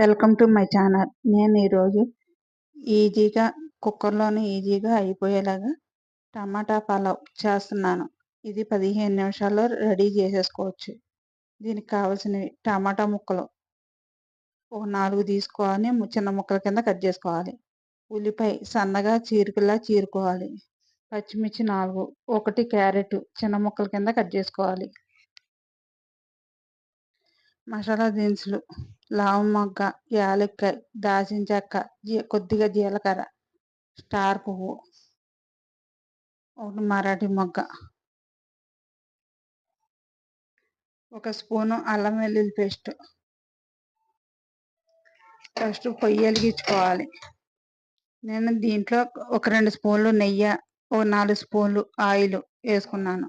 Welcome to my channel. నేను ఈరోజు ఈజీగా కుక్కర్లోనే ఈజీగా అయిపోయేలాగా టమాటా పలావ్ చేస్తున్నాను. ఇది పదిహేను నిమిషాల్లో రెడీ చేసేసుకోవచ్చు. దీనికి కావాల్సినవి టమాటా ముక్కలు ఒక నాలుగు తీసుకోవాలి. చిన్న ముక్కల కింద కట్ చేసుకోవాలి. ఉల్లిపాయ సన్నగా చీరికలా చీరుకోవాలి. పచ్చిమిర్చి నాలుగు ఒకటి క్యారెట్ చిన్న ముక్కల కింద కట్ చేసుకోవాలి. మసాలా దినుసులు లావు మొగ్గ యాలక్కాయ దాచిన చెక్క కొద్దిగా జీలకర్ర స్టార్ పువ్వు ఒకటి మరాఠీ మొగ్గ ఒక స్పూను అల్లం వెల్లుల్లి పేస్ట్. ఫస్ట్ పొయ్యి వెలిగించుకోవాలి. నేను దీంట్లో ఒక రెండు స్పూన్లు నెయ్యి ఒక నాలుగు స్పూన్లు ఆయిల్ వేసుకున్నాను.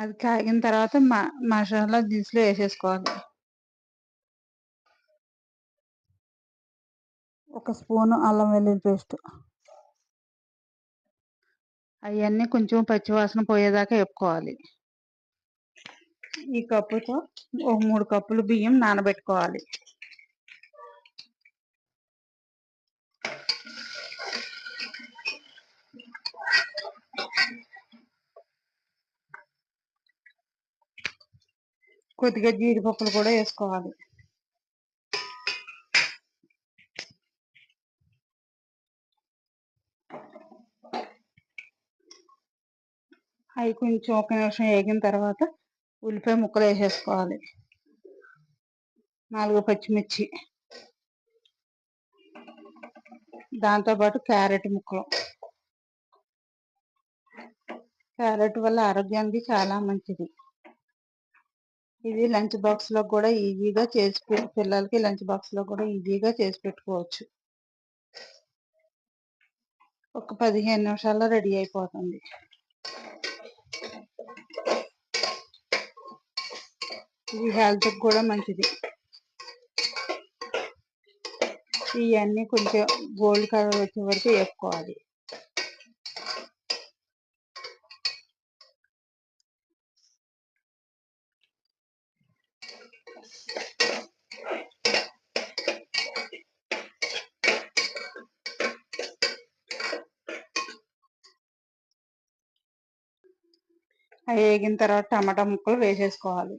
అది కాగిన తర్వాత మసాలా దినుసులు వేసేసుకోవాలి. ఒక స్పూను అల్లం వెల్లుల్లి పేస్ట్. అవన్నీ కొంచెం పచ్చివాసన పోయేదాకా వేపుకోవాలి. ఈ కప్పుతో ఒక మూడు కప్పులు బియ్యం నానబెట్టుకోవాలి. కొద్దిగా జీడిపప్పులు కూడా వేసుకోవాలి. అవి కొంచెం ఒక నిమిషం వేగిన తర్వాత ఉల్లిపాయ ముక్కలు వేసేసుకోవాలి. నాలుగు పచ్చిమిర్చి. దాంతోపాటు క్యారెట్ ముక్కలు. క్యారెట్ వల్ల ఆరోగ్యానికి చాలా మంచిది. ఇది లంచ్ బాక్స్లో కూడా ఈజీగా చేసి పిల్లలకి లంచ్ బాక్స్లో కూడా ఈజీగా చేసి పెట్టుకోవచ్చు. ఒక పదిహేను నిమిషాల్లో రెడీ అయిపోతుంది. ఇది హెల్త్ కూడా మంచిది. ఇవన్నీ కొంచెం గోల్డ్ కలర్ వచ్చే వరకు వేసుకోవాలి. అవి వేగిన తర్వాత టమాటా ముక్కలు వేసేసుకోవాలి.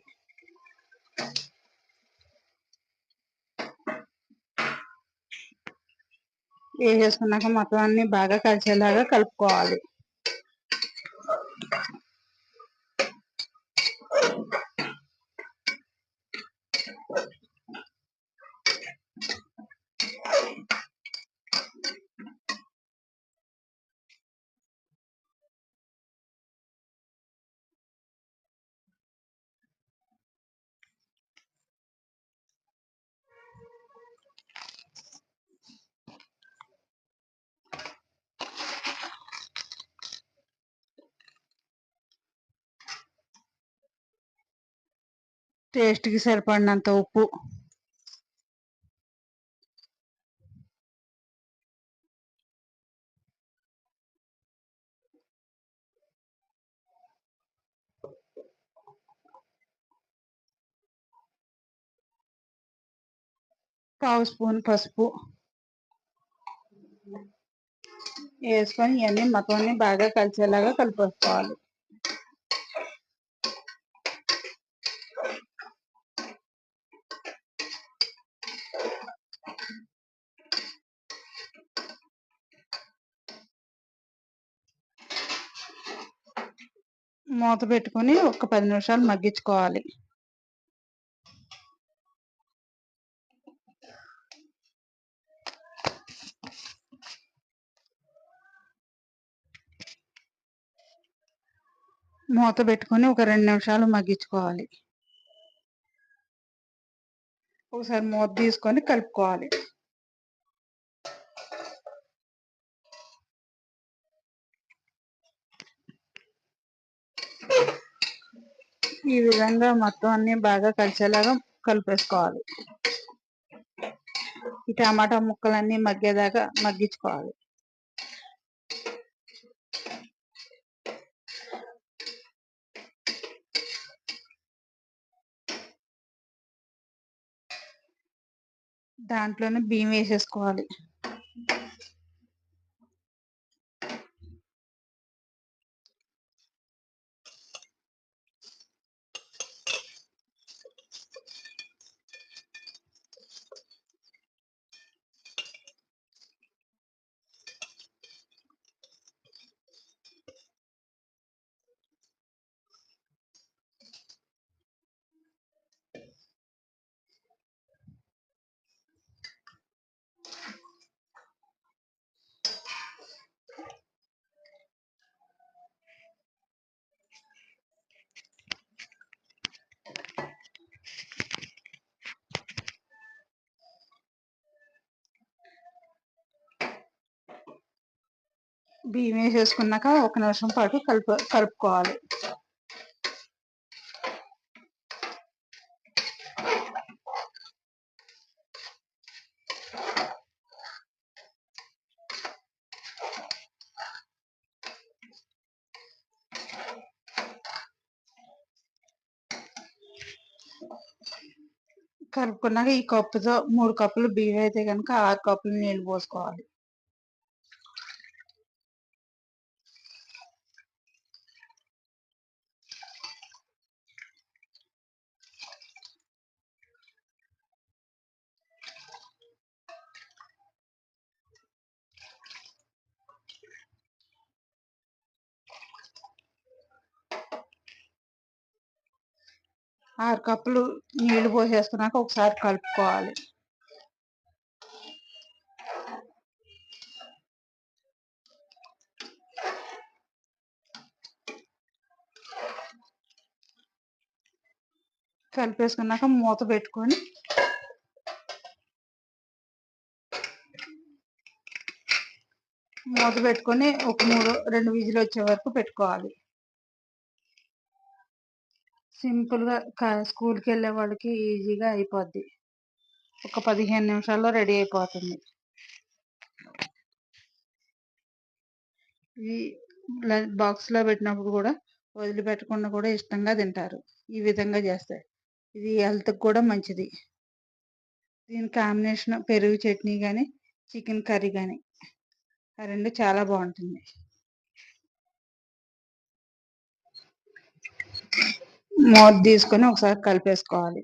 వేసేసుకున్నాక మొత్తం అన్ని బాగా కలిసేలాగా కలుపుకోవాలి. టేస్ట్కి సరిపడినంత ఉప్పు. పావు స్పూన్ పసుపు. వేసుకొని ఇవన్నీ మొత్తం బాగా కలిసేలాగా కలిపేసుకోవాలి మూత పెట్టుకొని ఒక పది నిమిషాలు మగ్గించుకోవాలి. మూత పెట్టుకొని ఒక రెండు నిమిషాలు మగ్గించుకోవాలి. ఒకసారి మూత తీసుకొని కలుపుకోవాలి. ఈ విధంగా మొత్తం అన్ని బాగా కలిసేలాగా కలిపేసుకోవాలి. ఈ టమాటా ముక్కలన్నీ మగ్గేదాకా మగ్గించుకోవాలి. దాంట్లోనే బియ్యం వేసేసుకోవాలి. బియ్యం వేసేసుకున్నాక ఒక నిమిషం పాటు కలుపు కలుపుకోవాలి. కలుపుకున్నాక ఈ కప్పుతో మూడు కప్పులు బియ్యం అయితే కనుక ఆరు కప్పులు నీళ్ళు పోసుకోవాలి. ఆరు కప్పులు నీళ్ళు పోసేసుకున్నాక ఒకసారి కలుపుకోవాలి. కలిపేసుకున్నాక మూత పెట్టుకొని మూత పెట్టుకొని ఒక మూడు రెండు విజులు వచ్చే వరకు పెట్టుకోవాలి. సింపుల్గా స్కూల్కి వెళ్ళే వాళ్ళకి ఈజీగా అయిపోద్ది. ఒక పదిహేను నిమిషాల్లో రెడీ అయిపోతుంది. ఇది బాక్స్లో పెట్టినప్పుడు కూడా వదిలిపెట్టకుండా కూడా ఇష్టంగా తింటారు. ఈ విధంగా చేస్తాయి ఇది హెల్త్కి కూడా మంచిది. దీని కాంబినేషన్ పెరుగు చట్నీ కానీ చికెన్ కర్రీ కానీ ఆ రెండు చాలా బాగుంటుంది. మూత తీసుకొని ఒకసారి కలిపేసుకోవాలి.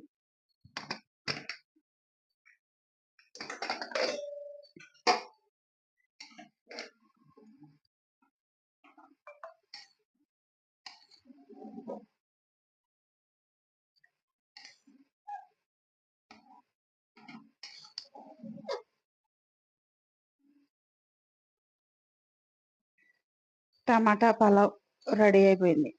టమాటా పలావ్ రెడీ అయిపోయింది.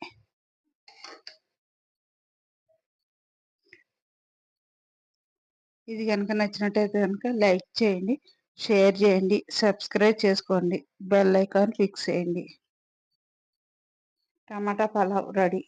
ఇది కనుక నచ్చినట్టయితే కనుక లైక్ చేయండి షేర్ చేయండి సబ్స్క్రైబ్ చేసుకోండి బెల్ ఐకాన్ ఫిక్స్ చేయండి. Tomato pulao ready.